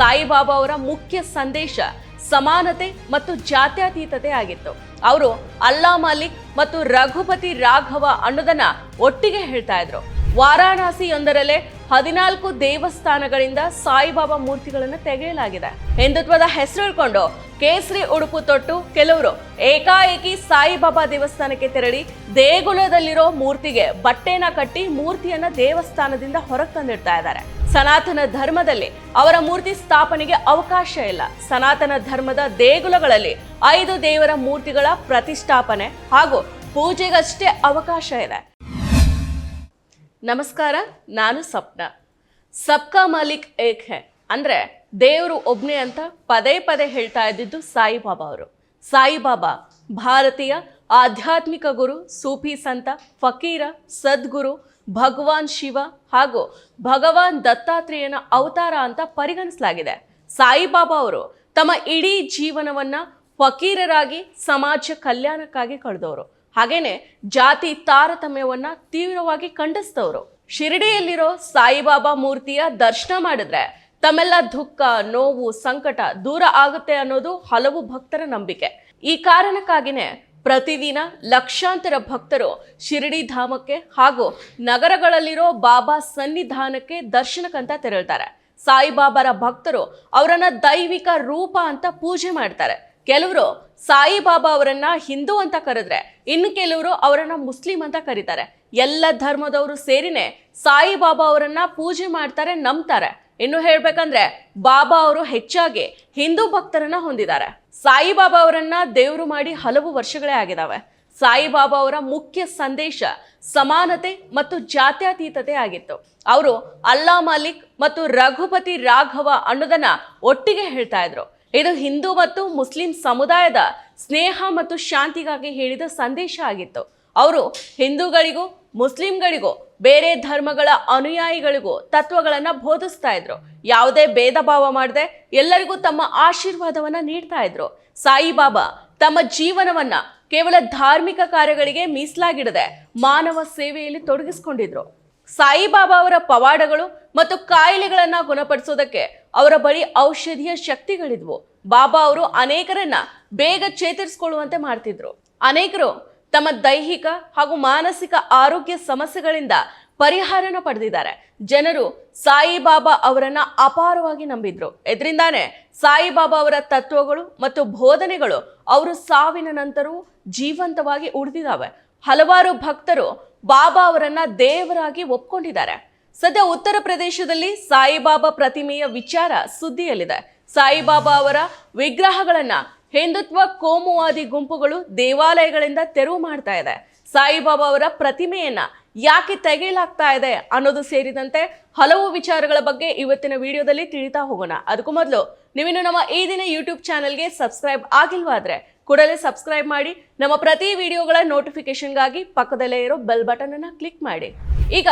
ಸಾಯಿಬಾಬಾ ಅವರ ಮುಖ್ಯ ಸಂದೇಶ ಸಮಾನತೆ ಮತ್ತು ಜಾತ್ಯತೀತತೆ ಆಗಿತ್ತು. ಅವರು ಅಲ್ಲಾ ಮಾಲಿಕ್ ಮತ್ತು ರಘುಪತಿ ರಾಘವ ಅನ್ನೋದನ್ನ ಒಟ್ಟಿಗೆ ಹೇಳ್ತಾ ಇದ್ರು. ವಾರಾಣಸಿಯೊಂದರಲ್ಲೇ ಹದಿನಾಲ್ಕು ದೇವಸ್ಥಾನಗಳಿಂದ ಸಾಯಿಬಾಬಾ ಮೂರ್ತಿಗಳನ್ನು ತೆಗೆಯಲಾಗಿದೆ. ಹಿಂದುತ್ವದ ಹೆಸರು ಹಿಡ್ಕೊಂಡು ಕೇಸರಿ ಉಡುಪು ತೊಟ್ಟು ಕೆಲವರು ಏಕಾಏಕಿ ಸಾಯಿಬಾಬಾ ದೇವಸ್ಥಾನಕ್ಕೆ ತೆರಳಿ ದೇಗುಲದಲ್ಲಿರೋ ಮೂರ್ತಿಗೆ ಬಟ್ಟೆನ ಕಟ್ಟಿ ಮೂರ್ತಿಯನ್ನ ದೇವಸ್ಥಾನದಿಂದ ಹೊರಗೆ ತಂದಿಡ್ತಾ ಇದ್ದಾರೆ. ಸನಾತನ ಧರ್ಮದಲ್ಲಿ ಅವರ ಮೂರ್ತಿ ಸ್ಥಾಪನೆಗೆ ಅವಕಾಶ ಇಲ್ಲ. ಸನಾತನ ಧರ್ಮದ ದೇಗುಲಗಳಲ್ಲಿ ಐದು ದೇವರ ಮೂರ್ತಿಗಳ ಪ್ರತಿಷ್ಠಾಪನೆ ಹಾಗೂ ಪೂಜೆಗಷ್ಟೇ ಅವಕಾಶ ಇದೆ. ನಮಸ್ಕಾರ, ನಾನು ಸಪ್ನ. ಸಬ್ಕಾ ಮಾಲಿಕ್ ಏಕ್ ಹೆ. ಅಂದ್ರೆ ದೇವರು ಒಬ್ನೇ ಅಂತ ಪದೇ ಪದೇ ಹೇಳ್ತಾ ಇದ್ದಿದ್ದು ಸಾಯಿಬಾಬಾ ಅವರು. ಸಾಯಿಬಾಬಾ ಭಾರತೀಯ ಆಧ್ಯಾತ್ಮಿಕ ಗುರು ಸೂಫಿ ಸಂತ ಫಕೀರ, ಸದ್ಗುರು, ಭಗವಾನ್ ಶಿವ ಹಾಗೂ ಭಗವಾನ್ ದತ್ತಾತ್ರೇಯನ ಅವತಾರ ಅಂತ ಪರಿಗಣಿಸಲಾಗಿದೆ. ಸಾಯಿಬಾಬಾ ಅವರು ತಮ್ಮ ಇಡೀ ಜೀವನವನ್ನ ಫಕೀರರಾಗಿ ಸಮಾಜ ಕಲ್ಯಾಣಕ್ಕಾಗಿ ಕಳೆದವರು. ಹಾಗೇನೆ ಜಾತಿ ತಾರತಮ್ಯವನ್ನ ತೀವ್ರವಾಗಿ ಖಂಡಿಸಿದವರು. ಶಿರಡಿಯಲ್ಲಿರೋ ಸಾಯಿಬಾಬಾ ಮೂರ್ತಿಯ ದರ್ಶನ ಮಾಡಿದ್ರೆ ತಮ್ಮೆಲ್ಲ ದುಃಖ, ನೋವು, ಸಂಕಟ ದೂರ ಆಗುತ್ತೆ ಅನ್ನೋದು ಹಲವು ಭಕ್ತರ ನಂಬಿಕೆ. ಈ ಕಾರಣಕ್ಕಾಗಿನೇ ಪ್ರತಿದಿನ ಲಕ್ಷಾಂತರ ಭಕ್ತರು ಶಿರಡಿ ಧಾಮಕ್ಕೆ ಹಾಗೂ ನಗರಗಳಲ್ಲಿರೋ ಬಾಬಾ ಸನ್ನಿಧಾನಕ್ಕೆ ದರ್ಶನಕ್ಕಂತ ತೆರಳ್ತಾರೆ. ಸಾಯಿಬಾಬಾರ ಭಕ್ತರು ಅವರನ್ನ ದೈವಿಕ ರೂಪ ಅಂತ ಪೂಜೆ ಮಾಡ್ತಾರೆ. ಕೆಲವರು ಸಾಯಿಬಾಬಾ ಅವರನ್ನ ಹಿಂದೂ ಅಂತ ಕರೆದ್ರೆ ಇನ್ನು ಕೆಲವರು ಅವರನ್ನ ಮುಸ್ಲಿಂ ಅಂತ ಕರೀತಾರೆ. ಎಲ್ಲ ಧರ್ಮದವರು ಸೇರಿನೇ ಸಾಯಿಬಾಬಾ ಅವರನ್ನ ಪೂಜೆ ಮಾಡ್ತಾರೆ, ನಂಬ್ತಾರೆ. ಇನ್ನು ಹೇಳ್ಬೇಕಂದ್ರೆ ಬಾಬಾ ಅವರು ಹೆಚ್ಚಾಗಿ ಹಿಂದೂ ಭಕ್ತರನ್ನ ಹೊಂದಿದ್ದಾರೆ. ಸಾಯಿಬಾಬಾ ಅವರನ್ನ ದೇವರು ಮಾಡಿ ಹಲವು ವರ್ಷಗಳೇ ಆಗಿದಾವೆ. ಸಾಯಿಬಾಬಾ ಅವರ ಮುಖ್ಯ ಸಂದೇಶ ಸಮಾನತೆ ಮತ್ತು ಜಾತ್ಯತೀತತೆ ಆಗಿತ್ತು. ಅವರು ಅಲ್ಲಾ ಮಾಲಿಕ್ ಮತ್ತು ರಘುಪತಿ ರಾಘವ ಅನ್ನೋದನ್ನ ಒಟ್ಟಿಗೆ ಹೇಳ್ತಾ ಇದ್ರು. ಇದು ಹಿಂದೂ ಮತ್ತು ಮುಸ್ಲಿಂ ಸಮುದಾಯದ ಸ್ನೇಹ ಮತ್ತು ಶಾಂತಿಗಾಗಿ ಹೇಳಿದ ಸಂದೇಶ ಆಗಿತ್ತು. ಅವರು ಹಿಂದೂಗಳಿಗೂ, ಮುಸ್ಲಿಂಗಳಿಗೂ ಬೇರೆ ಧರ್ಮಗಳ ಅನುಯಾಯಿಗಳಿಗೂ ತತ್ವಗಳನ್ನ ಬೋಧಿಸ್ತಾ ಇದ್ರು. ಯಾವುದೇ ಭೇದ ಭಾವ ಮಾಡದೆ ಎಲ್ಲರಿಗೂ ತಮ್ಮ ಆಶೀರ್ವಾದವನ್ನ ನೀಡ್ತಾ ಇದ್ರು. ಸಾಯಿಬಾಬಾ ತಮ್ಮ ಜೀವನವನ್ನ ಕೇವಲ ಧಾರ್ಮಿಕ ಕಾರ್ಯಗಳಿಗೆ ಮೀಸಲಾಗಿಡದೆ ಮಾನವ ಸೇವೆಯಲ್ಲಿ ತೊಡಗಿಸಿಕೊಂಡಿದ್ರು. ಸಾಯಿಬಾಬಾ ಅವರ ಪವಾಡಗಳು ಮತ್ತು ಕಾಯಿಲೆಗಳನ್ನ ಗುಣಪಡಿಸೋದಕ್ಕೆ ಅವರ ಬಳಿ ಔಷಧಿಯ ಶಕ್ತಿಗಳಿದ್ವು. ಬಾಬಾ ಅವರು ಅನೇಕರನ್ನ ಬೇಗ ಚೇತರಿಸಿಕೊಳ್ಳುವಂತೆ ಮಾಡ್ತಿದ್ರು. ಅನೇಕರು ತಮ್ಮ ದೈಹಿಕ ಹಾಗೂ ಮಾನಸಿಕ ಆರೋಗ್ಯ ಸಮಸ್ಯೆಗಳಿಂದ ಪರಿಹಾರನ ಪಡೆದಿದ್ದಾರೆ. ಜನರು ಸಾಯಿಬಾಬಾ ಅವರನ್ನ ಅಪಾರವಾಗಿ ನಂಬಿದ್ರು. ಇದರಿಂದಾನೆ ಸಾಯಿಬಾಬಾ ಅವರ ತತ್ವಗಳು ಮತ್ತು ಬೋಧನೆಗಳು ಅವರು ಸಾವಿನ ನಂತರವೂ ಜೀವಂತವಾಗಿ ಉಳಿದಿದ್ದಾವೆ. ಹಲವಾರು ಭಕ್ತರು ಬಾಬಾ ಅವರನ್ನ ದೇವರಾಗಿ ಒಪ್ಕೊಂಡಿದ್ದಾರೆ. ಸದ್ಯ ಉತ್ತರ ಪ್ರದೇಶದಲ್ಲಿ ಸಾಯಿಬಾಬಾ ಪ್ರತಿಮೆಯ ವಿಚಾರ ಸುದ್ದಿಯಲ್ಲಿದೆ. ಸಾಯಿಬಾಬಾ ಅವರ ವಿಗ್ರಹಗಳನ್ನ ಹಿಂದುತ್ವ ಕೋಮುವಾದಿ ಗುಂಪುಗಳು ದೇವಾಲಯಗಳಿಂದ ತೆರವು ಮಾಡ್ತಾ ಇದೆ. ಸಾಯಿಬಾಬಾ ಅವರ ಪ್ರತಿಮೆಯನ್ನ ಯಾಕೆ ತೆಗೆಯಲಾಗ್ತಾ ಇದೆ ಅನ್ನೋದು ಸೇರಿದಂತೆ ಹಲವು ವಿಚಾರಗಳ ಬಗ್ಗೆ ಇವತ್ತಿನ ವಿಡಿಯೋದಲ್ಲಿ ತಿಳಿತಾ ಹೋಗೋಣ. ಅದಕ್ಕೂ ಮೊದಲು ನೀವಿನ್ನು ನಮ್ಮ ಈ ದಿನ ಯೂಟ್ಯೂಬ್ ಚಾನಲ್ಗೆ ಸಬ್ಸ್ಕ್ರೈಬ್ ಆಗಿಲ್ವಾದ್ರೆ ಕೂಡಲೇ ಸಬ್ಸ್ಕ್ರೈಬ್ ಮಾಡಿ, ನಮ್ಮ ಪ್ರತಿ ವಿಡಿಯೋಗಳ ನೋಟಿಫಿಕೇಶನ್ಗಾಗಿ ಪಕ್ಕದಲ್ಲೇ ಇರೋ ಬೆಲ್ ಬಟನ್ ಅನ್ನ ಕ್ಲಿಕ್ ಮಾಡಿ. ಈಗ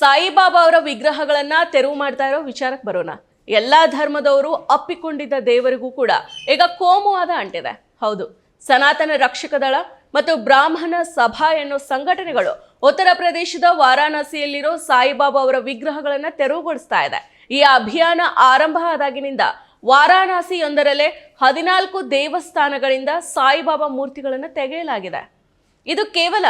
ಸಾಯಿಬಾಬಾ ಅವರ ವಿಗ್ರಹಗಳನ್ನ ತೆರವು ಮಾಡ್ತಾ ಇರೋ ವಿಚಾರಕ್ಕೆ ಬರೋಣ. ಎಲ್ಲಾ ಧರ್ಮದವರು ಅಪ್ಪಿಕೊಂಡಿದ್ದ ದೇವರಿಗೂ ಕೂಡ ಈಗ ಕೋಮುವಾದ ಅಂಟಿದೆ. ಹೌದು, ಸನಾತನ ರಕ್ಷಕ ದಳ ಮತ್ತು ಬ್ರಾಹ್ಮಣ ಸಭಾ ಎನ್ನೋ ಸಂಘಟನೆಗಳು ಉತ್ತರ ಪ್ರದೇಶದ ವಾರಾಣಸಿಯಲ್ಲಿರೋ ಸಾಯಿಬಾಬಾ ಅವರ ವಿಗ್ರಹಗಳನ್ನು ತೆರವುಗೊಳಿಸ್ತಾ ಇದೆ. ಈ ಅಭಿಯಾನ ಆರಂಭ ಆದಾಗಿನಿಂದ ವಾರಾಣಸಿಯೊಂದರಲ್ಲೇ ಹದಿನಾಲ್ಕು ದೇವಸ್ಥಾನಗಳಿಂದ ಸಾಯಿಬಾಬಾ ಮೂರ್ತಿಗಳನ್ನು ತೆಗೆಯಲಾಗಿದೆ. ಇದು ಕೇವಲ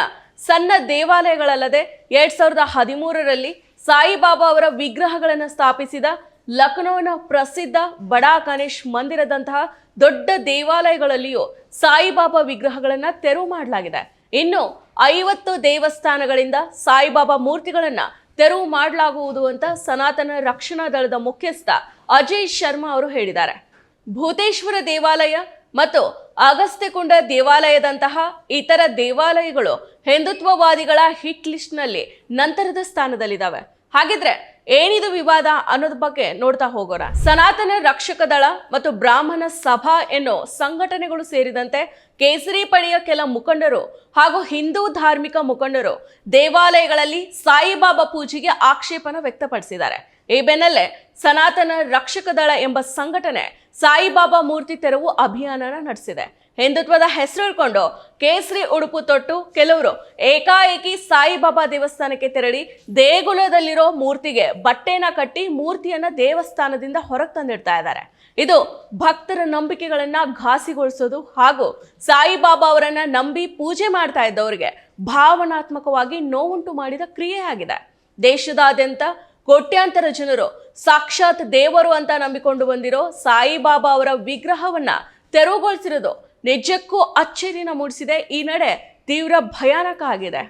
ಸಣ್ಣ ದೇವಾಲಯಗಳಲ್ಲದೆ ಎರಡ್ ಸಾವಿರದ ಹದಿಮೂರರಲ್ಲಿ ಸಾಯಿಬಾಬಾ ಅವರ ವಿಗ್ರಹಗಳನ್ನು ಸ್ಥಾಪಿಸಿದ ಲಖನೌನ ಪ್ರಸಿದ್ಧ ಬಡಾ ಗಣೇಶ್ ಮಂದಿರದಂತಹ ದೊಡ್ಡ ದೇವಾಲಯಗಳಲ್ಲಿಯೂ ಸಾಯಿಬಾಬಾ ವಿಗ್ರಹಗಳನ್ನು ತೆರವು ಮಾಡಲಾಗಿದೆ. ಇನ್ನು ಐವತ್ತು ದೇವಸ್ಥಾನಗಳಿಂದ ಸಾಯಿಬಾಬಾ ಮೂರ್ತಿಗಳನ್ನು ತೆರವು ಮಾಡಲಾಗುವುದು ಅಂತ ಸನಾತನ ರಕ್ಷಣಾ ದಳದ ಮುಖ್ಯಸ್ಥ ಅಜಯ್ ಶರ್ಮಾ ಅವರು ಹೇಳಿದ್ದಾರೆ. ಭೂತೇಶ್ವರ ದೇವಾಲಯ ಮತ್ತು ಅಗಸ್ತ್ಯಕುಂಡ ದೇವಾಲಯದಂತಹ ಇತರ ದೇವಾಲಯಗಳು ಹಿಂದುತ್ವವಾದಿಗಳ ಹಿಟ್ ಲಿಸ್ಟ್ನಲ್ಲಿ ನಂತರದ ಸ್ಥಾನದಲ್ಲಿದ್ದಾವೆ. ಹಾಗಿದ್ರೆ ಏನಿದು ವಿವಾದ ಅನ್ನೋದ್ರ ಬಗ್ಗೆ ನೋಡ್ತಾ ಹೋಗೋಣ. ಸನಾತನ ರಕ್ಷಕ ದಳ ಮತ್ತು ಬ್ರಾಹ್ಮಣ ಸಭಾ ಎನ್ನೋ ಸಂಘಟನೆಗಳು ಸೇರಿದಂತೆ ಕೇಸರಿ ಪಡೆಯ ಕೆಲ ಮುಖಂಡರು ಹಾಗೂ ಹಿಂದೂ ಧಾರ್ಮಿಕ ಮುಖಂಡರು ದೇವಾಲಯಗಳಲ್ಲಿ ಸಾಯಿಬಾಬಾ ಪೂಜೆಗೆ ಆಕ್ಷೇಪನ ವ್ಯಕ್ತಪಡಿಸಿದ್ದಾರೆ. ಈ ಬೆನ್ನಲ್ಲೇ ಸನಾತನ ರಕ್ಷಕ ದಳ ಎಂಬ ಸಂಘಟನೆ ಸಾಯಿಬಾಬಾ ಮೂರ್ತಿ ತೆರವು ಅಭಿಯಾನನ ನಡೆಸಿದೆ. ಹಿಂದುತ್ವದ ಹೆಸರಿಡ್ಕೊಂಡು ಕೇಸರಿ ಉಡುಪು ತೊಟ್ಟು ಕೆಲವರು ಏಕಾಏಕಿ ಸಾಯಿಬಾಬಾ ದೇವಸ್ಥಾನಕ್ಕೆ ತೆರಳಿ ದೇಗುಲದಲ್ಲಿರೋ ಮೂರ್ತಿಗೆ ಬಟ್ಟೆನ ಕಟ್ಟಿ ಮೂರ್ತಿಯನ್ನ ದೇವಸ್ಥಾನದಿಂದ ಹೊರಗೆ ತಂದಿಡ್ತಾ ಇದ್ದಾರೆ. ಇದು ಭಕ್ತರ ನಂಬಿಕೆಗಳನ್ನ ಘಾಸಿಗೊಳಿಸೋದು ಹಾಗೂ ಸಾಯಿಬಾಬಾ ಅವರನ್ನ ನಂಬಿ ಪೂಜೆ ಮಾಡ್ತಾ ಇದ್ದವರಿಗೆ ಭಾವನಾತ್ಮಕವಾಗಿ ನೋವುಂಟು ಮಾಡಿದ ಕ್ರಿಯೆಯಾಗಿದೆ. ದೇಶದಾದ್ಯಂತ ಕೋಟ್ಯಾಂತರ ಜನರು ಸಾಕ್ಷಾತ್ ದೇವರು ಅಂತ ನಂಬಿಕೊಂಡು ಬಂದಿರೋ ಸಾಯಿಬಾಬಾ ಅವರ ವಿಗ್ರಹವನ್ನ ತೆರವುಗೊಳಿಸಿರೋದು ನಿಜಕ್ಕೂ ಅಚ್ಚರಿನ ಮೂಡಿಸಿದೆ. ಈ ನಡೆ ತೀವ್ರ ಭಯಾನಕ ಆಗಿದೆ.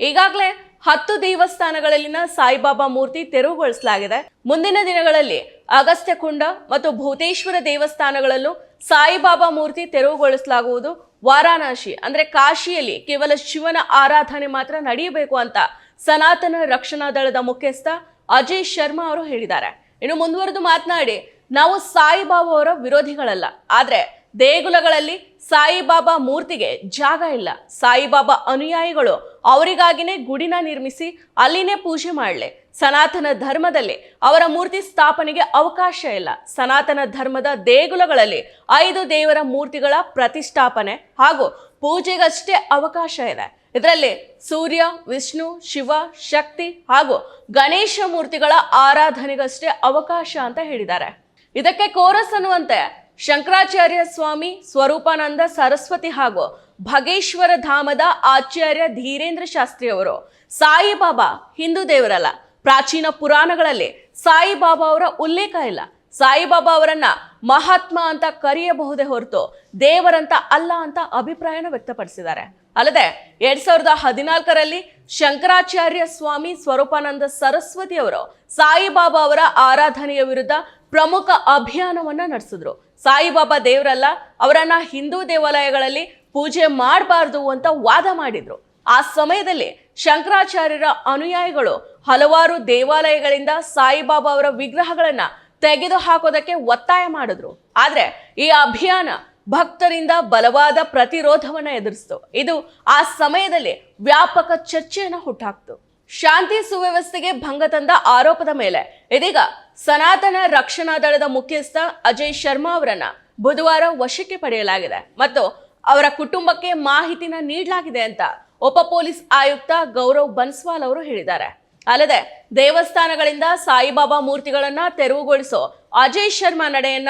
ಈಗಾಗಲೇ ಹತ್ತು ದೇವಸ್ಥಾನಗಳಲ್ಲಿನ ಸಾಯಿಬಾಬಾ ಮೂರ್ತಿ ತೆರವುಗೊಳಿಸಲಾಗಿದೆ. ಮುಂದಿನ ದಿನಗಳಲ್ಲಿ ಅಗಸ್ತ್ಯಕುಂಡ ಮತ್ತು ಭೂತೇಶ್ವರ ದೇವಸ್ಥಾನಗಳಲ್ಲೂ ಸಾಯಿಬಾಬಾ ಮೂರ್ತಿ ತೆರವುಗೊಳಿಸಲಾಗುವುದು. ವಾರಾಣಸಿ, ಅಂದ್ರೆ ಕಾಶಿಯಲ್ಲಿ ಕೇವಲ ಶಿವನ ಆರಾಧನೆ ಮಾತ್ರ ನಡೆಯಬೇಕು ಅಂತ ಸನಾತನ ರಕ್ಷಣಾ ದಳದ ಮುಖ್ಯಸ್ಥ ಅಜಯ್ ಶರ್ಮಾ ಅವರು ಹೇಳಿದ್ದಾರೆ. ಇನ್ನು ಮುಂದುವರೆದು ಮಾತನಾಡಿ, ನಾವು ಸಾಯಿಬಾಬಾ ಅವರ ವಿರೋಧಿಗಳಲ್ಲ. ಆದ್ರೆ ದೇಗುಲಗಳಲ್ಲಿ ಸಾಯಿಬಾಬಾ ಮೂರ್ತಿಗೆ ಜಾಗ ಇಲ್ಲ. ಸಾಯಿಬಾಬಾ ಅನುಯಾಯಿಗಳು ಅವರಿಗಾಗಿನೇ ಗುಡಿನ ನಿರ್ಮಿಸಿ ಅಲ್ಲಿನೇ ಪೂಜೆ ಮಾಡಲಿ. ಸನಾತನ ಧರ್ಮದಲ್ಲಿ ಅವರ ಮೂರ್ತಿ ಸ್ಥಾಪನೆಗೆ ಅವಕಾಶ ಇಲ್ಲ. ಸನಾತನ ಧರ್ಮದ ದೇಗುಲಗಳಲ್ಲಿ ಐದು ದೇವರ ಮೂರ್ತಿಗಳ ಪ್ರತಿಷ್ಠಾಪನೆ ಹಾಗೂ ಪೂಜೆಗಷ್ಟೇ ಅವಕಾಶ ಇದೆ. ಇದರಲ್ಲಿ ಸೂರ್ಯ, ವಿಷ್ಣು, ಶಿವ, ಶಕ್ತಿ ಹಾಗೂ ಗಣೇಶ ಮೂರ್ತಿಗಳ ಆರಾಧನೆಗಷ್ಟೇ ಅವಕಾಶ ಅಂತ ಹೇಳಿದ್ದಾರೆ. ಇದಕ್ಕೆ ಕೋರಸ್ ಅನ್ನುವಂತೆ ಶಂಕರಾಚಾರ್ಯ ಸ್ವಾಮಿ, ಸ್ವರೂಪಾನಂದ ಸರಸ್ವತಿ ಹಾಗೂ ಭಗೇಶ್ವರ ಧಾಮದ ಆಚಾರ್ಯ ಧೀರೇಂದ್ರ ಶಾಸ್ತ್ರಿ ಅವರು ಸಾಯಿಬಾಬಾ ಹಿಂದೂ ದೇವರಲ್ಲ. ಪ್ರಾಚೀನ ಪುರಾಣಗಳಲ್ಲಿ ಸಾಯಿಬಾಬಾ ಅವರ ಉಲ್ಲೇಖ ಇಲ್ಲ. ಸಾಯಿಬಾಬಾ ಅವರನ್ನ ಮಹಾತ್ಮ ಅಂತ ಕರೆಯಬಹುದೇ ಹೊರತು ದೇವರಂತ ಅಲ್ಲ ಅಂತ ಅಭಿಪ್ರಾಯನ ವ್ಯಕ್ತಪಡಿಸಿದ್ದಾರೆ. ಅಲ್ಲದೆ ಎರಡ್ ಸಾವಿರದ ಹದಿನಾಲ್ಕರಲ್ಲಿ ಶಂಕರಾಚಾರ್ಯ ಸ್ವಾಮಿ ಸ್ವರೂಪಾನಂದ ಸರಸ್ವತಿ ಅವರು ಸಾಯಿಬಾಬಾ ಅವರ ಆರಾಧನೆಯ ವಿರುದ್ಧ ಪ್ರಮುಖ ಅಭಿಯಾನವನ್ನ ನಡೆಸಿದ್ರು. ಸಾಯಿಬಾಬಾ ದೇವರಲ್ಲ, ಅವರನ್ನ ಹಿಂದೂ ದೇವಾಲಯಗಳಲ್ಲಿ ಪೂಜೆ ಮಾಡಬಾರ್ದು ಅಂತ ವಾದ ಮಾಡಿದ್ರು. ಆ ಸಮಯದಲ್ಲಿ ಶಂಕರಾಚಾರ್ಯರ ಅನುಯಾಯಿಗಳು ಹಲವಾರು ದೇವಾಲಯಗಳಿಂದ ಸಾಯಿಬಾಬಾ ಅವರ ವಿಗ್ರಹಗಳನ್ನ ತೆಗೆದು ಹಾಕೋದಕ್ಕೆ ಒತ್ತಾಯ ಮಾಡಿದ್ರು. ಆದ್ರೆ ಈ ಅಭಿಯಾನ ಭಕ್ತರಿಂದ ಬಲವಾದ ಪ್ರತಿರೋಧವನ್ನು ಎದುರಿಸ್ತು. ಇದು ಆ ಸಮಯದಲ್ಲಿ ವ್ಯಾಪಕ ಚರ್ಚೆಯನ್ನು ಹುಟ್ಟಾಕ್ತು. ಶಾಂತಿ ಸುವ್ಯವಸ್ಥೆಗೆ ಭಂಗ ತಂದ ಆರೋಪದ ಮೇಲೆ ಇದೀಗ ಸನಾತನ ರಕ್ಷಣಾ ದಳದ ಮುಖ್ಯಸ್ಥ ಅಜಯ್ ಶರ್ಮಾ ಅವರನ್ನ ಬುಧವಾರ ವಶಕ್ಕೆ ಪಡೆಯಲಾಗಿದೆ ಮತ್ತು ಅವರ ಕುಟುಂಬಕ್ಕೆ ಮಾಹಿತಿನ ನೀಡಲಾಗಿದೆ ಅಂತ ಉಪ ಪೊಲೀಸ್ ಆಯುಕ್ತ ಗೌರವ್ ಬನ್ಸ್ವಾಲ್ ಅವರು ಹೇಳಿದ್ದಾರೆ. ಅಲ್ಲದೆ ದೇವಸ್ಥಾನಗಳಿಂದ ಸಾಯಿಬಾಬಾ ಮೂರ್ತಿಗಳನ್ನ ತೆರವುಗೊಳಿಸೋ ಅಜಯ್ ಶರ್ಮಾ ನಡೆಯನ್ನ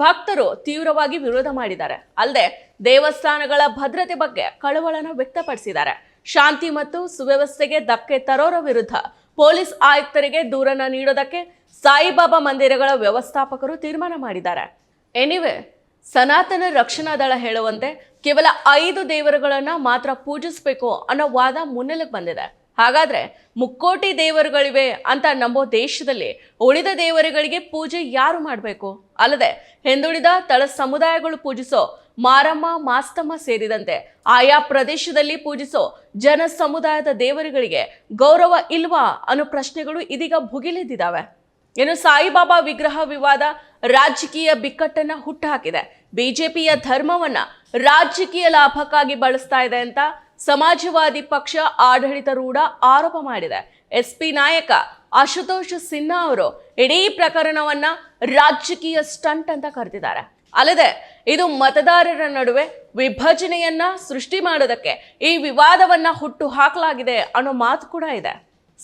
ಭಕ್ತರು ತೀವ್ರವಾಗಿ ವಿರೋಧ ಮಾಡಿದ್ದಾರೆ. ಅಲ್ಲದೆ ದೇವಸ್ಥಾನಗಳ ಭದ್ರತೆ ಬಗ್ಗೆ ಕಳವಳನ ವ್ಯಕ್ತಪಡಿಸಿದ್ದಾರೆ. ಶಾಂತಿ ಮತ್ತು ಸುವ್ಯವಸ್ಥೆಗೆ ಧಕ್ಕೆ ತರೋರ ವಿರುದ್ಧ ಪೊಲೀಸ್ ಆಯುಕ್ತರಿಗೆ ದೂರನ್ನ ನೀಡೋದಕ್ಕೆ ಸಾಯಿಬಾಬಾ ಮಂದಿರಗಳ ವ್ಯವಸ್ಥಾಪಕರು ತೀರ್ಮಾನ ಮಾಡಿದ್ದಾರೆ. ಎನಿವೆ, ಸನಾತನ ರಕ್ಷಣಾ ದಳ ಹೇಳುವಂತೆ ಕೇವಲ ಐದು ದೇವರುಗಳನ್ನು ಮಾತ್ರ ಪೂಜಿಸಬೇಕು ಅನ್ನೋ ವಾದ ಮುನ್ನೆಲೆಗೆ ಬಂದಿದೆ. ಹಾಗಾದ್ರೆ ಮುಕ್ಕೋಟಿ ದೇವರುಗಳಿವೆ ಅಂತ ನಂಬೋ ದೇಶದಲ್ಲಿ ಉಳಿದ ದೇವರುಗಳಿಗೆ ಪೂಜೆ ಯಾರು ಮಾಡಬೇಕು? ಅಲ್ಲದೆ ಹಿಂದುಳಿದ ತಳ ಸಮುದಾಯಗಳು ಪೂಜಿಸೋ ಮಾರಮ್ಮ, ಮಾಸ್ತಮ್ಮ ಸೇರಿದಂತೆ ಆಯಾ ಪ್ರದೇಶದಲ್ಲಿ ಪೂಜಿಸೋ ಜನ ಸಮುದಾಯದ ದೇವರುಗಳಿಗೆ ಗೌರವ ಇಲ್ವಾ ಅನ್ನೋ ಪ್ರಶ್ನೆಗಳು ಇದೀಗ ಭುಗಿಲೆದ್ದಿದ್ದಾವೆ ಇನ್ನು ಸಾಯಿಬಾಬಾ ವಿಗ್ರಹ ವಿವಾದ ರಾಜಕೀಯ ಬಿಕ್ಕಟ್ಟನ್ನ ಹುಟ್ಟುಹಾಕಿದೆ. ಬಿಜೆಪಿಯ ಧರ್ಮವನ್ನ ರಾಜಕೀಯ ಲಾಭಕ್ಕಾಗಿ ಬಳಸ್ತಾ ಇದೆ ಅಂತ ಸಮಾಜವಾದಿ ಪಕ್ಷ ಆಡಳಿತಾರೂಢ ಆರೋಪ ಮಾಡಿದೆ. ಎಸ್ ಪಿ ನಾಯಕ ಆಶುತೋಷ್ ಸಿನ್ಹಾ ಅವರು ಇಡೀ ಪ್ರಕರಣವನ್ನ ರಾಜಕೀಯ ಸ್ಟಂಟ್ ಅಂತ ಕರೆದಿದ್ದಾರೆ. ಅಲ್ಲದೆ ಇದು ಮತದಾರರ ನಡುವೆ ವಿಭಜನೆಯನ್ನ ಸೃಷ್ಟಿ ಮಾಡೋದಕ್ಕೆ ಈ ವಿವಾದವನ್ನ ಹುಟ್ಟು ಹಾಕಲಾಗಿದೆ ಅನ್ನೋ ಮಾತು ಕೂಡ ಇದೆ.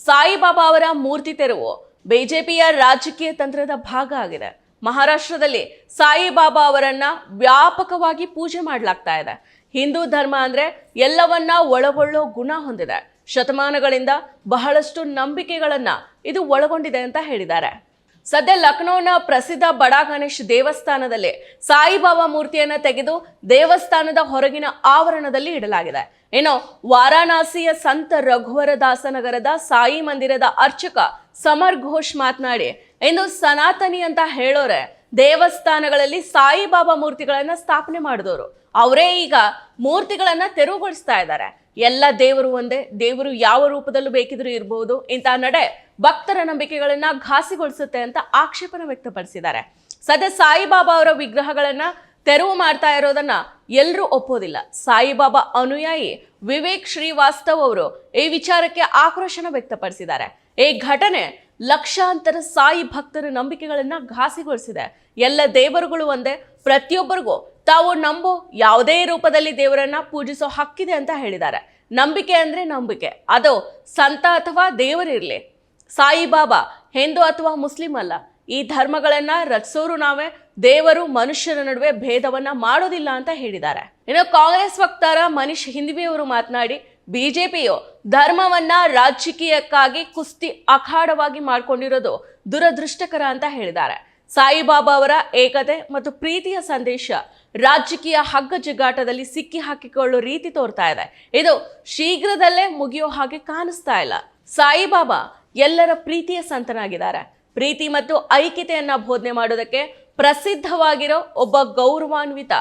ಸಾಯಿಬಾಬಾ ಅವರ ಮೂರ್ತಿ ತೆರವು ಬಿಜೆಪಿಯ ರಾಜಕೀಯ ತಂತ್ರದ ಭಾಗ ಆಗಿದೆ. ಮಹಾರಾಷ್ಟ್ರದಲ್ಲಿ ಸಾಯಿಬಾಬಾ ಅವರನ್ನ ವ್ಯಾಪಕವಾಗಿ ಪೂಜೆ ಮಾಡಲಾಗ್ತಾ ಇದೆ. ಹಿಂದೂ ಧರ್ಮ ಅಂದ್ರೆ ಎಲ್ಲವನ್ನ ಒಳಗೊಳ್ಳೋ ಗುಣ ಹೊಂದಿದೆ. ಶತಮಾನಗಳಿಂದ ಬಹಳಷ್ಟು ನಂಬಿಕೆಗಳನ್ನ ಇದು ಒಳಗೊಂಡಿದೆ ಅಂತ ಹೇಳಿದ್ದಾರೆ. ಸದ್ಯ ಲಕ್ನೋನ ಪ್ರಸಿದ್ಧ ಬಡಾ ಗಣೇಶ್ ದೇವಸ್ಥಾನದಲ್ಲಿ ಸಾಯಿಬಾಬಾ ಮೂರ್ತಿಯನ್ನ ತೆಗೆದು ದೇವಸ್ಥಾನದ ಹೊರಗಿನ ಆವರಣದಲ್ಲಿ ಇಡಲಾಗಿದೆ. ಇನ್ನು ವಾರಾಣಸಿಯ ಸಂತ ರಘುವರ ದಾಸನಗರದ ಸಾಯಿ ಮಂದಿರದ ಅರ್ಚಕ ಸಮರ್ ಘೋಷ್ ಮಾತನಾಡಿ ಇನ್ನು ಸನಾತನಿ ಅಂತ ಹೇಳೋರೆ ದೇವಸ್ಥಾನಗಳಲ್ಲಿ ಸಾಯಿಬಾಬಾ ಮೂರ್ತಿಗಳನ್ನ ಸ್ಥಾಪನೆ ಮಾಡಿದವರು. ಅವರೇ ಈಗ ಮೂರ್ತಿಗಳನ್ನ ತೆರವುಗೊಳಿಸ್ತಾ ಇದ್ದಾರೆ. ಎಲ್ಲ ದೇವರು ಒಂದೇ, ದೇವರು ಯಾವ ರೂಪದಲ್ಲೂ ಬೇಕಿದ್ರೂ ಇರಬಹುದು ಇಂಥ ನಡೆ ಭಕ್ತರ ನಂಬಿಕೆಗಳನ್ನ ಘಾಸಿಗೊಳಿಸುತ್ತೆ ಅಂತ ಆಕ್ಷೇಪನ ವ್ಯಕ್ತಪಡಿಸಿದ್ದಾರೆ. ಸದ್ಯ ಸಾಯಿಬಾಬಾ ಅವರ ವಿಗ್ರಹಗಳನ್ನ ತೆರವು ಮಾಡ್ತಾ ಇರೋದನ್ನ ಎಲ್ಲರೂ ಒಪ್ಪೋದಿಲ್ಲ. ಸಾಯಿಬಾಬಾ ಅನುಯಾಯಿ ವಿವೇಕ್ ಶ್ರೀವಾಸ್ತವ್ ಅವರು ಈ ವಿಚಾರಕ್ಕೆ ಆಕ್ರೋಶನ ವ್ಯಕ್ತಪಡಿಸಿದ್ದಾರೆ. ಈ ಘಟನೆ ಲಕ್ಷಾಂತರ ಸಾಯಿ ಭಕ್ತರ ನಂಬಿಕೆಗಳನ್ನ ಘಾಸಿಗೊಳಿಸಿದೆ. ಎಲ್ಲ ದೇವರುಗಳು ಒಂದೇ, ಪ್ರತಿಯೊಬ್ಬರಿಗೂ ತಾವು ನಂಬೋ ಯಾವುದೇ ರೂಪದಲ್ಲಿ ದೇವರನ್ನ ಪೂಜಿಸೋ ಹಕ್ಕಿದೆ ಅಂತ ಹೇಳಿದ್ದಾರೆ. ನಂಬಿಕೆ ಅಂದರೆ ನಂಬಿಕೆ. ಅದು ಸಂತ ಅಥವಾ ದೇವರಿರಲಿ ಸಾಯಿಬಾಬಾ ಹಿಂದೂ ಅಥವಾ ಮುಸ್ಲಿಂ ಅಲ್ಲ. ಈ ಧರ್ಮಗಳನ್ನು ರಚಿಸೋರು ನಾವೇ, ದೇವರು ಮನುಷ್ಯರ ನಡುವೆ ಭೇದವನ್ನ ಮಾಡೋದಿಲ್ಲ ಅಂತ ಹೇಳಿದ್ದಾರೆ. ಇನ್ನು ಕಾಂಗ್ರೆಸ್ ವಕ್ತಾರ ಮನೀಶ್ ಹಿಂದ್ವಿ ಅವರು ಮಾತನಾಡಿ, ಬಿಜೆಪಿಯು ಧರ್ಮವನ್ನ ರಾಜಕೀಯಕ್ಕಾಗಿ ಕುಸ್ತಿ ಅಖಾಡವಾಗಿ ಮಾಡ್ಕೊಂಡಿರೋದು ದುರದೃಷ್ಟಕರ ಅಂತ ಹೇಳಿದ್ದಾರೆ. ಸಾಯಿಬಾಬಾ ಅವರ ಏಕತೆ ಮತ್ತು ಪ್ರೀತಿಯ ಸಂದೇಶ ರಾಜಕೀಯ ಹಗ್ಗ ಜಿಗ್ಗಾಟದಲ್ಲಿ ಸಿಕ್ಕಿ ಹಾಕಿಕೊಳ್ಳೋ ರೀತಿ ತೋರ್ತಾ ಇದೆ. ಇದು ಶೀಘ್ರದಲ್ಲೇ ಮುಗಿಯೋ ಹಾಗೆ ಕಾಣಿಸ್ತಾ ಇಲ್ಲ. ಸಾಯಿಬಾಬಾ ಎಲ್ಲರ ಪ್ರೀತಿಯ ಸಂತನಾಗಿದ್ದಾರೆ. ಪ್ರೀತಿ ಮತ್ತು ಐಕ್ಯತೆಯನ್ನ ಬೋಧನೆ ಮಾಡೋದಕ್ಕೆ ಪ್ರಸಿದ್ಧವಾಗಿರೋ ಒಬ್ಬ ಗೌರವಾನ್ವಿತ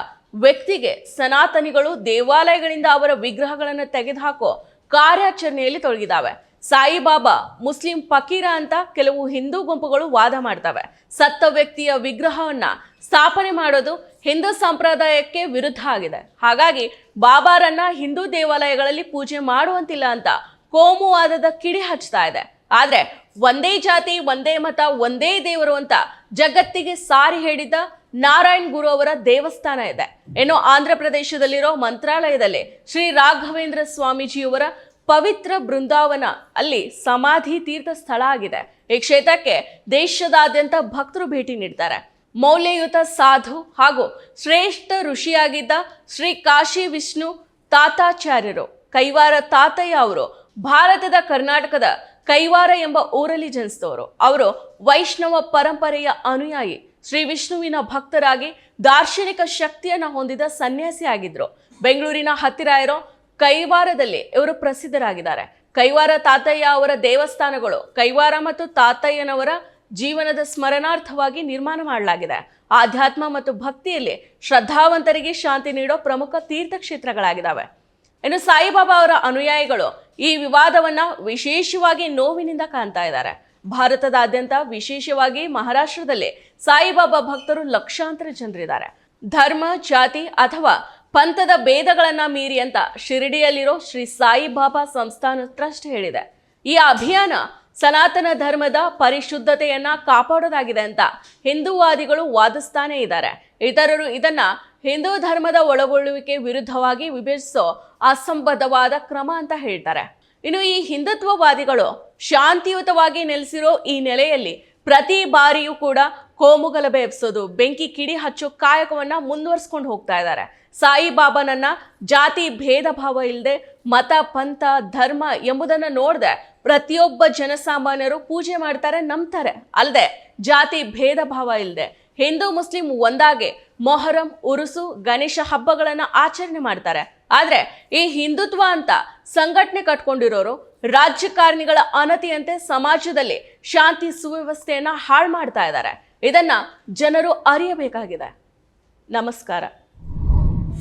ವ್ಯಕ್ತಿಗೆ ಸನಾತನಿಗಳು ದೇವಾಲಯಗಳಿಂದ ಅವರ ವಿಗ್ರಹಗಳನ್ನು ತೆಗೆದುಹಾಕೋ ಕಾರ್ಯಾಚರಣೆಯಲ್ಲಿ ತೊಡಗಿದಾವೆ ಸಾಯಿಬಾಬಾ ಮುಸ್ಲಿಂ ಫಕೀರ ಅಂತ ಕೆಲವು ಹಿಂದೂ ಗುಂಪುಗಳು ವಾದ ಮಾಡ್ತವೆ. ಸತ್ತ ವ್ಯಕ್ತಿಯ ವಿಗ್ರಹವನ್ನ ಸ್ಥಾಪನೆ ಮಾಡೋದು ಹಿಂದೂ ಸಂಪ್ರದಾಯಕ್ಕೆ ವಿರುದ್ಧ ಆಗಿದೆ. ಹಾಗಾಗಿ ಬಾಬಾರನ್ನ ಹಿಂದೂ ದೇವಾಲಯಗಳಲ್ಲಿ ಪೂಜೆ ಮಾಡುವಂತಿಲ್ಲ ಅಂತ ಕೋಮುವಾದದ ಕಿಡಿ ಹಚ್ತಾ ಇದೆ. ಆದ್ರೆ ಒಂದೇ ಜಾತಿ, ಒಂದೇ ಮತ, ಒಂದೇ ದೇವರು ಅಂತ ಜಗತ್ತಿಗೆ ಸಾರಿ ಹೇಳಿದ್ದ ನಾರಾಯಣ್ ಗುರು ಅವರ ದೇವಸ್ಥಾನ ಇದೆ. ಇನ್ನು ಆಂಧ್ರ ಪ್ರದೇಶದಲ್ಲಿರೋ ಮಂತ್ರಾಲಯದಲ್ಲಿ ಶ್ರೀ ರಾಘವೇಂದ್ರ ಸ್ವಾಮೀಜಿಯವರ ಪವಿತ್ರ ಬೃಂದಾವನ ಅಲ್ಲಿ ಸಮಾಧಿ ತೀರ್ಥ ಸ್ಥಳ ಆಗಿದೆ. ಈ ಕ್ಷೇತ್ರಕ್ಕೆ ದೇಶದಾದ್ಯಂತ ಭಕ್ತರು ಭೇಟಿ ನೀಡ್ತಾರೆ. ಮೌಲ್ಯಯುತ ಸಾಧು ಹಾಗೂ ಶ್ರೇಷ್ಠ ಋಷಿಯಾಗಿದ್ದ ಶ್ರೀ ಕಾಶಿ ವಿಷ್ಣು ತಾತಾಚಾರ್ಯರು, ಕೈವಾರ ತಾತಯ್ಯ ಅವರು, ಭಾರತದ ಕರ್ನಾಟಕದ ಕೈವಾರ ಎಂಬ ಊರಲ್ಲಿ ಜನಿಸಿದವರು. ಅವರು ವೈಷ್ಣವ ಪರಂಪರೆಯ ಅನುಯಾಯಿ, ಶ್ರೀ ವಿಷ್ಣುವಿನ ಭಕ್ತರಾಗಿ ದಾರ್ಶನಿಕ ಶಕ್ತಿಯನ್ನು ಹೊಂದಿದ ಸನ್ಯಾಸಿ ಬೆಂಗಳೂರಿನ ಹತ್ತಿರ ಇರೋ ಕೈವಾರದಲ್ಲಿ ಇವರು ಪ್ರಸಿದ್ಧರಾಗಿದ್ದಾರೆ. ಕೈವಾರ ತಾತಯ್ಯ ಅವರ ದೇವಸ್ಥಾನಗಳು, ಕೈವಾರ ಮತ್ತು ತಾತಯ್ಯನವರ ಜೀವನದ ಸ್ಮರಣಾರ್ಥವಾಗಿ ನಿರ್ಮಾಣ ಮಾಡಲಾಗಿದೆ. ಆಧ್ಯಾತ್ಮ ಮತ್ತು ಭಕ್ತಿಯಲ್ಲಿ ಶ್ರದ್ಧಾವಂತರಿಗೆ ಶಾಂತಿ ನೀಡೋ ಪ್ರಮುಖ ತೀರ್ಥಕ್ಷೇತ್ರಗಳಾಗಿದ್ದಾವೆ. ಇನ್ನು ಸಾಯಿಬಾಬಾ ಅವರ ಅನುಯಾಯಿಗಳು ಈ ವಿವಾದವನ್ನ ವಿಶೇಷವಾಗಿ ನೋವಿನಿಂದ ಕಾಣ್ತಾ ಇದ್ದಾರೆ. ಭಾರತದಾದ್ಯಂತ ವಿಶೇಷವಾಗಿ ಮಹಾರಾಷ್ಟ್ರದಲ್ಲಿ ಸಾಯಿಬಾಬಾ ಭಕ್ತರು ಲಕ್ಷಾಂತರ ಜನರಿದ್ದಾರೆ. ಧರ್ಮ, ಜಾತಿ ಅಥವಾ ಪಂಥದ ಭೇದಗಳನ್ನು ಮೀರಿ ಅಂತ ಶಿರಡಿಯಲ್ಲಿರೋ ಶ್ರೀ ಸಾಯಿಬಾಬಾ ಸಂಸ್ಥಾನ ಟ್ರಸ್ಟ್ ಹೇಳಿದೆ. ಈ ಅಭಿಯಾನ ಸನಾತನ ಧರ್ಮದ ಪರಿಶುದ್ಧತೆಯನ್ನ ಕಾಪಾಡೋದಾಗಿದೆ ಅಂತ ಹಿಂದೂವಾದಿಗಳು ವಾದಿಸ್ತಾನೇ ಇದ್ದಾರೆ. ಇತರರು ಇದನ್ನ ಹಿಂದೂ ಧರ್ಮದ ಒಳಗೊಳ್ಳುವಿಕೆ ವಿರುದ್ಧವಾಗಿ ವಿಭಜಿಸೋ ಅಸಂಬದ್ಧವಾದ ಕ್ರಮ ಅಂತ ಹೇಳ್ತಾರೆ. ಇನ್ನು ಈ ಹಿಂದುತ್ವವಾದಿಗಳು ಶಾಂತಿಯುತವಾಗಿ ನೆಲೆಸಿರೋ ಈ ನೆಲೆಯಲ್ಲಿ ಪ್ರತಿ ಬಾರಿಯೂ ಕೂಡ ಕೋಮುಗಲಭೆ ಎಬ್ಸೋದು, ಬೆಂಕಿ ಕಿಡಿ ಹಚ್ಚೋ ಕಾಯಕವನ್ನ ಮುಂದುವರ್ಸ್ಕೊಂಡು ಹೋಗ್ತಾ ಇದ್ದಾರೆ. ಸಾಯಿಬಾಬಾನನ್ನ ಜಾತಿ ಭೇದ ಭಾವ ಇಲ್ಲದೆ ಮತ, ಪಂಥ, ಧರ್ಮ ಎಂಬುದನ್ನ ನೋಡದೆ ಪ್ರತಿಯೊಬ್ಬ ಜನಸಾಮಾನ್ಯರು ಪೂಜೆ ಮಾಡ್ತಾರೆ, ನಂಬ್ತಾರೆ. ಅಲ್ಲದೆ ಜಾತಿ ಭೇದ ಭಾವ ಇಲ್ಲದೆ ಹಿಂದೂ, ಮುಸ್ಲಿಂ ಒಂದಾಗೆ ಮೊಹರಂ, ಉರುಸು, ಗಣೇಶ ಹಬ್ಬಗಳನ್ನು ಆಚರಣೆ ಮಾಡ್ತಾರೆ. ಆದರೆ ಈ ಹಿಂದುತ್ವ ಅಂತ ಸಂಘಟನೆ ಕಟ್ಕೊಂಡಿರೋರು ರಾಜಕಾರಣಿಗಳ ಅನತಿಯಂತೆ ಸಮಾಜದಲ್ಲಿ ಶಾಂತಿ ಸುವ್ಯವಸ್ಥೆಯನ್ನ ಹಾಳು ಮಾಡ್ತಾ ಇದ್ದಾರೆ. ಇದನ್ನ ಜನರು ಅರಿಯಬೇಕಾಗಿದೆ. ನಮಸ್ಕಾರ.